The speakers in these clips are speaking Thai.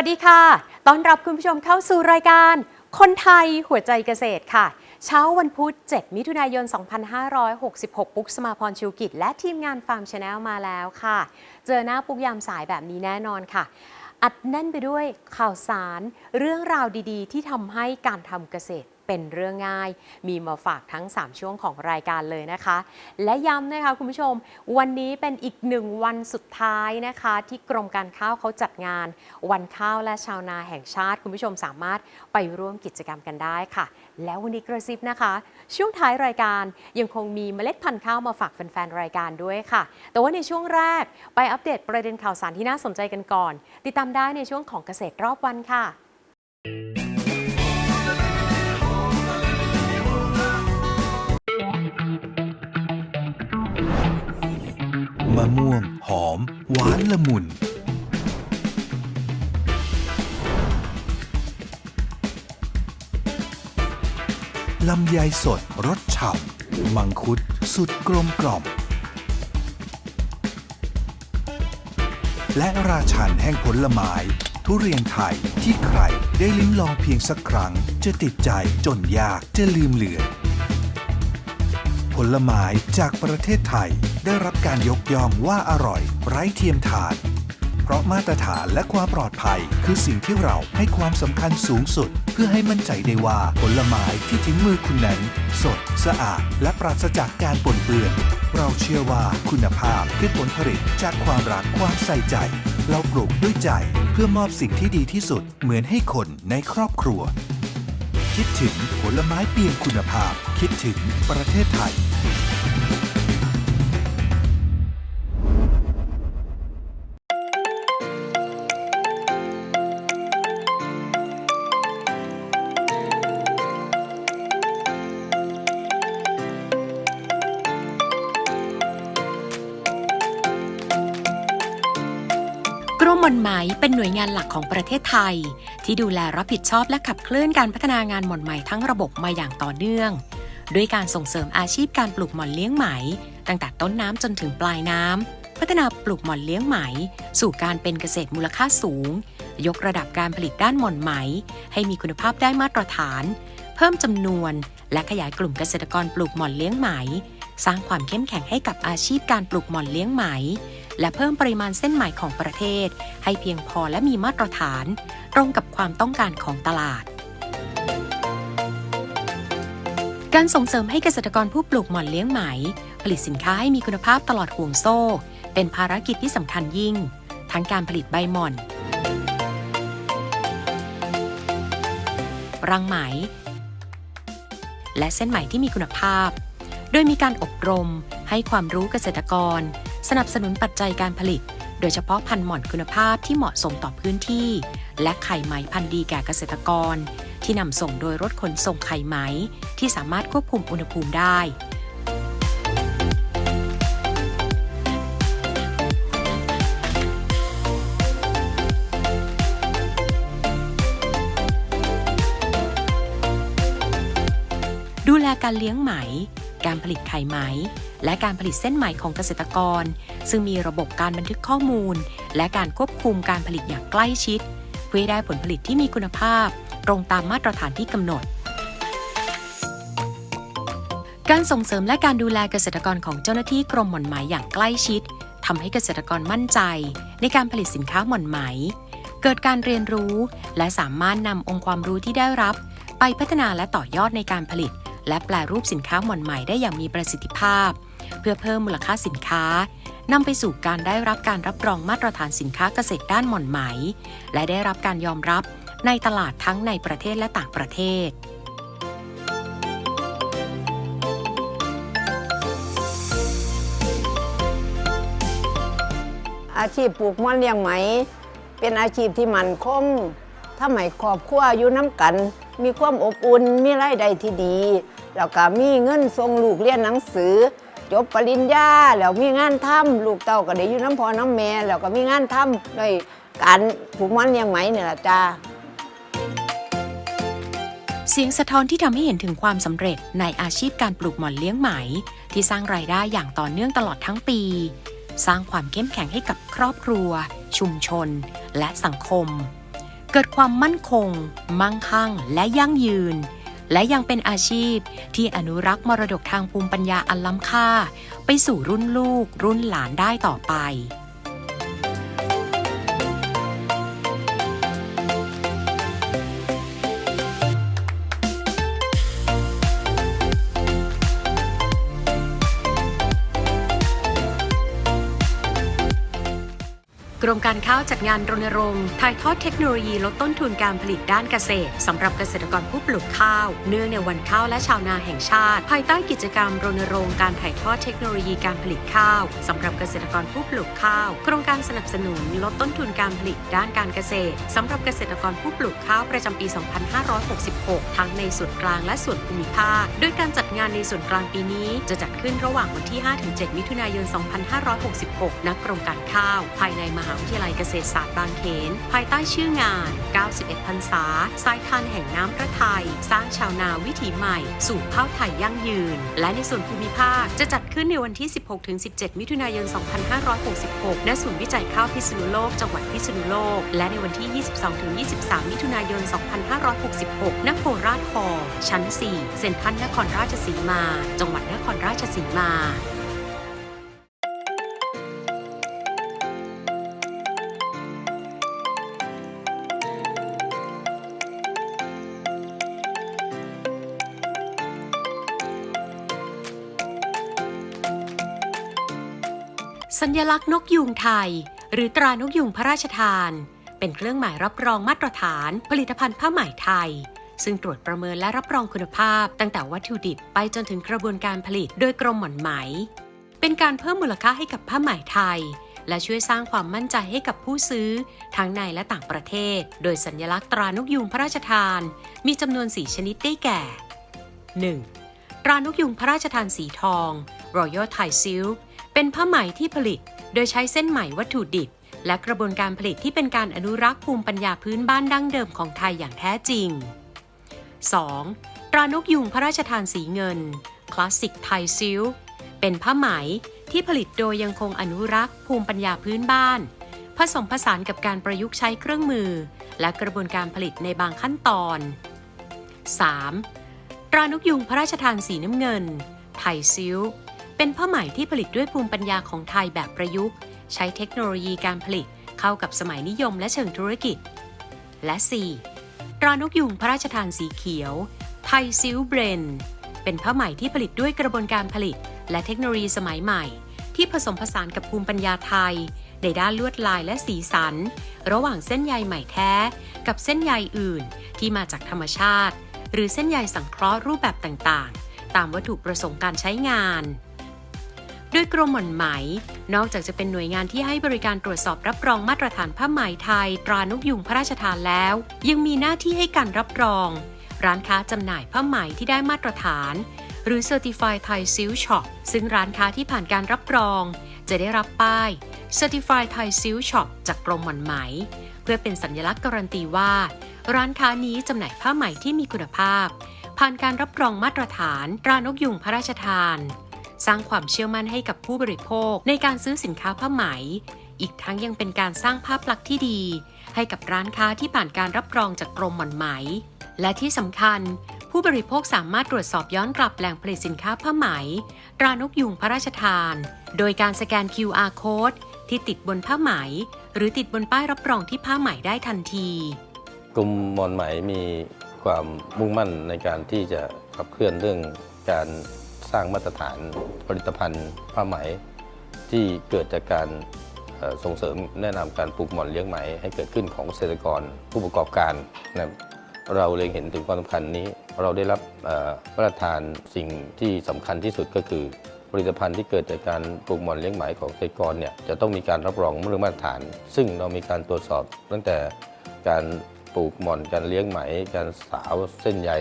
วัสดีค่ะ ต้อนรับคุณผู้ชมเข้าสู่รายการ คนไทยหัวใจเกษตรค่ะ เช้าวันพุธ 7 มิถุนายน 2566 ปุ๊กสมาพรชิวกิจ และทีมงานฟาร์มชาแนลมาแล้วค่ะ เจอหน้าปุ๊กยามสายแบบนี้แน่นอนค่ะ อัดแน่นไปด้วยข่าวสารเรื่องราวดีๆ ที่ทำให้การทำเกษตร เป็นเรื่องง่าย มีมาฝากทั้ง 3 ช่วงของรายการเลยนะคะ และย้ำนะคะคุณผู้ชม วันนี้เป็นอีกหนึ่งวันสุดท้ายนะคะ ที่กรมการข้าวเขาจัดงาน วันข้าวและชาวนาแห่งชาติ คุณผู้ชมสามารถไปร่วมกิจกรรมกันได้ค่ะ แล้ววันนี้กระซิบนะคะ ช่วงท้ายรายการยังคงมีเมล็ดพันธุ์ข้าวมาฝากแฟนๆรายการด้วยค่ะ แต่ว่าในช่วงแรกไปอัปเดตประเด็นข่าวสารที่น่าสนใจกันก่อน ติดตามได้ในช่วงของเกษตรรอบวันค่ะ มะม่วง หอม หวานละมุน ลำไยสดรสฉ่ำมังคุดสุดกลมกล่อม และราชันแห่งผลไม้ทุเรียนไทยที่ใครได้ลิ้มลองเพียงสักครั้ง จะติดใจจนยากจะลืมเลือน ผลไม้จากประเทศไทย ได้รับการยกย่องว่าอร่อย ไร้เทียมทาน เพราะมาตรฐานและความปลอดภัย คือสิ่งที่เราให้ความสำคัญสูงสุด เพื่อให้มั่นใจได้ว่าผลไม้ที่ถึงมือคุณนั้น สด สะอาด และปราศจากการปนเปื้อน เราเชื่อว่าคุณภาพคือผลผลิตจากความรักความใส่ใจ เราปลูกด้วยใจเพื่อมอบสิ่งที่ดีที่สุดเหมือนให้คนในครอบครัวคิดถึงผลไม้เปียงคุณภาพ คิดถึงประเทศไทย กรมหม่อนไหมเป็นหน่วยงานหลักของประเทศไทย ที่ดูแลรับผิดชอบและขับเคลื่อนการพัฒนางานหม่อนไหมทั้งระบบมาอย่างต่อเนื่อง ด้วยการส่งเสริมอาชีพการปลูกหม่อนเลี้ยงไหม ตั้งแต่ต้นน้ำจนถึงปลายน้ำ พัฒนาปลูกหม่อนเลี้ยงไหม สู่การเป็นเกษตรมูลค่าสูง ยกระดับการผลิตด้านหม่อนไหม ให้มีคุณภาพได้มาตรฐาน เพิ่มจำนวน และขยายกลุ่มเกษตรกรปลูกหม่อนเลี้ยงไหม สร้างความเข้มแข็งให้กับอาชีพการปลูกหม่อนเลี้ยงไหม และเพิ่มปริมาณเส้นไหมของประเทศ ให้เพียงพอและมีมาตรฐาน ตรงกับความต้องการของตลาด การส่งเสริมให้เกษตรกรผู้ปลูกหม่อนเลี้ยงไหม ผลิตสินค้าให้มีคุณภาพตลอดห่วงโซ่ เป็นภารกิจที่สำคัญยิ่ง ทั้งการผลิตใบหม่อน รังไหม และเส้นไหมที่มีคุณภาพ โดยมีการอบรม ให้ความรู้เกษตรกร สนับสนุนปัจจัยการผลิต โดยเฉพาะพันธุ์หม่อนคุณภาพที่เหมาะสมต่อพื้นที่ และไข่ไหมพันธุ์ดีแก่เกษตรกร ที่นำส่งโดยรถขนส่งไข่ไหม ที่สามารถควบคุมอุณหภูมิได้ ดูแลการเลี้ยงไหม การผลิตไข่ไหม และการผลิตเส้นไหมของเกษตรกร ซึ่งมีระบบการบันทึกข้อมูล และการควบคุมการผลิตอย่างใกล้ชิด เพื่อให้ได้ผลผลิตที่มีคุณภาพ ตรงตามมาตรฐานที่กำหนด การส่งเสริมและการดูแลเกษตรกรของเจ้าหน้าที่กรมหม่อนไหมอย่างใกล้ชิดทำให้เกษตรกรมั่นใจ ในการผลิตสินค้าหม่อนไหม เกิดการเรียนรู้ และสามารถนำองค์ความรู้ที่ได้รับ ไปพัฒนาและต่อยอดในการผลิต และแปลรูปสินค้าหม่อนไหมได้อย่างมีประสิทธิภาพ เพื่อเพิ่มมูลค่าสินค้านำไปสู่การได้รับการรับรองมาตรฐานสินค้าเกษตรด้านหม่อนไหม และได้รับการยอมรับ ในตลาดทั้งในประเทศและต่างประเทศ อาชีพปลูกม่อนเลี้ยงไหม เป็นอาชีพที่มั่นคงถ้าไม่ครอบครัวอยู่น้ำกัน มีความอบอุ่นมีรายได้ที่ดี แล้วก็มีเงินส่งลูกเรียนหนังสือ จบปริญญาแล้วมีงานทำลูกเต้าก็ได้อยู่น้ำพอน้ำแม่แล้วก็มีงานทำด้วยการผูกมันเลี้ยงไหมเนี่ยละจ้า เสียงสะท้อนที่ทำให้เห็นถึงความสำเร็จในอาชีพการปลูกหม่อนเลี้ยงไหม ที่สร้างรายได้อย่างต่อเนื่องตลอดทั้งปี สร้างความเข้มแข็งให้กับครอบครัว ชุมชน และสังคม เกิดความมั่นคง มั่งคั่ง และยั่งยืน และยังเป็นอาชีพที่อนุรักษ์มรดกทางภูมิปัญญาอันล้ำค่า ไปสู่รุ่นลูก รุ่นหลานได้ต่อไป รมการข้าวจัดงานรณรงค์ถ่ายทอดเทคโนโลยีลดต้นทุนการผลิตด้านเกษตรสำหรับเกษตรกรผู้ปลูกข้าว เนื่องในวันข้าวและชาวนาแห่งชาติ ภายใต้กิจกรรมรณรงค์การถ่ายทอดเทคโนโลยีการผลิตข้าวสำหรับเกษตรกรผู้ปลูกข้าว โครงการสนับสนุนลดต้นทุนการผลิตด้านการเกษตรสำหรับเกษตรกรผู้ปลูกข้าวประจำปี 2566 ทั้งในส่วนกลางและส่วนภูมิภาค โดยการจัดงานในส่วนกลางปีนี้ จะจัดขึ้นระหว่างวันที่ 5-7 มิถุนายน 2566 ณ กรมการข้าว ภายในมหาวิทยาลัยเกษตรศาสตร์บางเขน ภายใต้ชื่องาน 91พรรษาสายทานแห่งน้ำพระไทย สร้างชาวนาวิถีใหม่ สู่ข้าวไทยยั่งยืน และในส่วนภูมิภาคจะจัดขึ้นในวันที่ 16-17 มิถุนายน 2566 ณ ศูนย์วิจัยข้าวพิษณุโลก จังหวัดพิษณุโลก และในวันที่ 22-23 มิถุนายน 2566 ณ โคราชคอชั้น 4 เซ็นทรัลนครราชสีมา จังหวัดนครราชสีมา สัญลักษณ์นกยูงไทย หรือตรานกยูงพระราชทาน เป็นเครื่องหมายรับรองมาตรฐาน ผลิตภัณฑ์ผ้าไหมไทย ซึ่งตรวจประเมินและรับรองคุณภาพ ตั้งแต่วัตถุดิบไปจนถึงกระบวนการผลิตโดยกรมหม่อนไหม เป็นการเพิ่มมูลค่าให้กับผ้าไหมไทย และช่วยสร้างความมั่นใจให้กับผู้ซื้อ ทั้งในและต่างประเทศ โดยสัญลักษณ์ตรานกยูงพระราชทาน มีจำนวนสีชนิดได้แก่ 1. ตรานกยูงพระราชทานสีทอง Royal Thai Silk เป็นผ้าไหมที่ผลิต โดยใช้เส้นไหมวัตถุดิบ และกระบวนการผลิตที่เป็นการอนุรักษ์ภูมิปัญญาพื้นบ้านดั้งเดิมของไทยอย่างแท้จริง 2. ตรานกยูงพระราชทานสีเงิน Classic Thai Silk เป็นผ้าไหมที่ผลิตโดยยังคงอนุรักษ์ภูมิปัญญาพื้นบ้าน ผสมผสานกับการประยุกต์ใช้เครื่องมือ และกระบวนการผลิตในบางขั้นตอน 3. ตรานกยูงพระราชทานสีน้ำเงิน ไทยซิล เป็นผ้าไหมที่ผลิตด้วยภูมิปัญญาของไทยแบบประยุกต์ ใช้เทคโนโลยีการผลิตเข้ากับสมัยนิยมและเชิงธุรกิจ และ 4. ตรานกยูงพระราชทานสีเขียว ไทยซิลเบรน เป็นผ้าไหมที่ผลิตด้วยกระบวนการผลิต และเทคโนโลยีสมัยใหม่ ที่ผสมผสานกับภูมิปัญญาไทย ในด้านลวดลายและสีสัน ระหว่างเส้นใยไหมแท้ กับเส้นใยอื่น ที่มาจากธรรมชาติ หรือเส้นใยสังเคราะห์รูปแบบต่างๆ ตามวัตถุประสงค์การใช้งาน โดยกรมหม่อนไหม นอกจากจะเป็นหน่วยงานที่ให้บริการตรวจสอบรับรองมาตรฐานผ้าไหมไทย ตรานกยุงพระราชทานแล้ว ยังมีหน้าที่ให้การรับรอง ร้านค้าจำหน่ายผ้าไหมที่ได้มาตรฐาน หรือ Certified Thai Silk Shop ซึ่งร้านค้าที่ผ่านการรับรอง จะได้รับป้าย Certified Thai Silk Shop จากกรมหม่อนไหม เพื่อเป็นสัญลักษณ์การันตีว่า ร้านค้านี้จำหน่ายผ้าไหมที่มีคุณภาพ ผ่านการรับรองมาตรฐาน ตรานกยุงพระราชทาน สร้างความเชื่อมั่นให้กับผู้บริโภคในการซื้อสินค้าผ้าไหม อีกทั้งยังเป็นการสร้างภาพลักษณ์ที่ดี ให้กับร้านค้าที่ผ่านการรับรองจากกรมหม่อนไหม และที่สำคัญ ผู้บริโภคสามารถตรวจสอบย้อนกลับแหล่งผลิตสินค้าผ้าไหมตรานกยุงพระราชทาน โดยการสแกน QR code ที่ติดบนผ้าไหม หรือติดบนป้ายรับรองที่ผ้าไหมได้ทันที กลุ่มหมอนไหมมีความมุ่งมั่นในการที่จะขับเคลื่อนเรื่องการ สร้างมาตรฐานผลิตภัณฑ์ผ้าไหม ที่เกิดจากการส่งเสริมแนะนำการปลูกหมอนเลี้ยงไหม ให้เกิดขึ้นของเกษตรกรผู้ประกอบการนะครับเราเล็งเห็นถึงความสำคัญนี้ เราได้รับเอ่อพระราชทานสิ่งที่สำคัญที่สุดก็คือ ผลิตภัณฑ์ที่เกิดจากการปลูกหม่อนเลี้ยงไหมของเกษตรกรเนี่ยจะต้องมีการรับรองเรื่องมาตรฐาน ซึ่งเรามีการตรวจสอบตั้งแต่การปลูกหม่อนการเลี้ยงไหม การสาวเส้นใย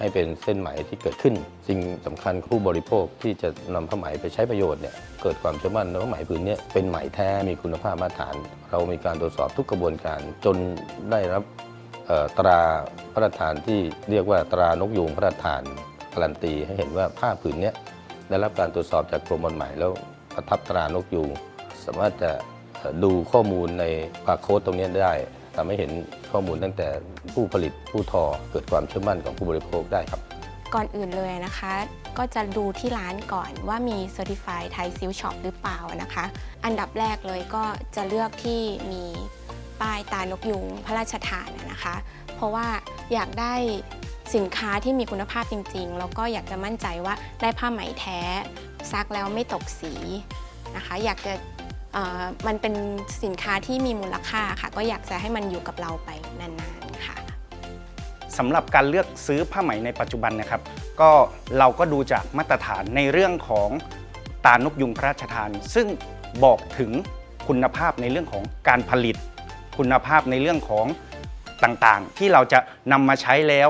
ให้เป็นเส้นไหมที่เกิดขึ้น สิ่งสำคัญผู้บริโภคที่จะนำผ้าไหมไปใช้ประโยชน์เนี่ยเกิดความเชื่อมั่นว่าผ้าไหมผืนเนี้เป็นไหมแท้มีคุณภาพมาตรฐาน เรามีการตรวจสอบทุกกระบวนการจนได้รับตราพระราชทานที่เรียกว่าตรานกยูงพระราชทานการันตีให้เห็นว่าผ้าผืนเนี้ยได้รับการตรวจสอบจากกรมบอลใหม่แล้วประทับตรานกยูงสามารถจะดูข้อมูลในบาร์โค้ดตรงนี้ได้ ทำให้เห็นข้อมูลตั้งแต่ผู้ผลิตผู้ทอเกิดความเชื่อมั่นของผู้บริโภคได้ครับ ก่อนอื่นเลยนะคะ ก็จะดูที่ร้านก่อนว่ามี Certified Thai Seal Shop หรือเปล่านะคะ อันดับแรกเลยก็จะเลือกที่มีป้ายตานกยุงพระราชทานนะคะ เพราะว่าอยากได้สินค้าที่มีคุณภาพจริงๆ แล้วก็อยากจะมั่นใจว่าได้ผ้าไหมแท้ ซักแล้วไม่ตกสีนะคะ อยากจะ มันเป็นสินค้าที่มีมูลค่าค่ะ ก็อยากจะให้มันอยู่กับเราไปนานๆค่ะสำหรับการเลือกซื้อผ้าไหมในปัจจุบันนะครับ ก็เราก็ดูจากมาตรฐานในเรื่องของตานกยุงพระราชทาน ซึ่งบอกถึงคุณภาพในเรื่องของการผลิต คุณภาพในเรื่องของต่างๆ ที่เราจะนำมาใช้แล้ว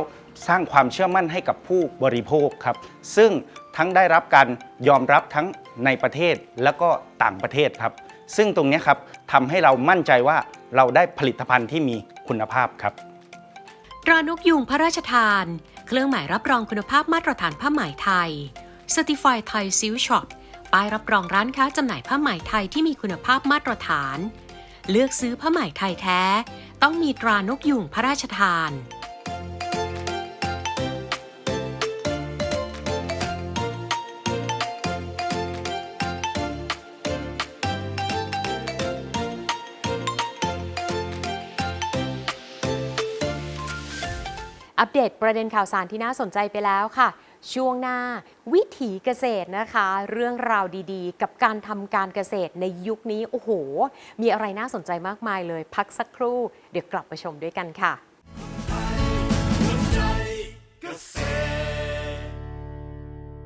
สร้างความเชื่อมั่นให้กับผู้บริโภคครับ ซึ่งทั้งได้รับการยอมรับทั้งในประเทศและก็ต่างประเทศครับ ซึ่งตรงนี้ครับทำให้เรามั่นใจว่าเราได้ผลิตภัณฑ์ที่มีคุณภาพครับตรานกยูงพระราชทาน เครื่องหมายรับรองคุณภาพมาตรฐานผ้าไหมไทย Certified Thai Seal Shop ป้ายรับรองร้านค้าจำหน่ายผ้าไหมไทยที่มีคุณภาพมาตรฐาน เลือกซื้อผ้าไหมไทยแท้ ต้องมีตรานกยูงพระราชทาน อัปเดตประเด็นข่าวสารที่น่าสนใจไปแล้วค่ะ ช่วงหน้าวิถีเกษตรนะคะ เรื่องราวดีๆ กับการทำการเกษตรในยุคนี้โอ้โห มีอะไรน่าสนใจมากมายเลย พักสักครู่ เดี๋ยวกลับมาชมด้วยกันค่ะเกษตร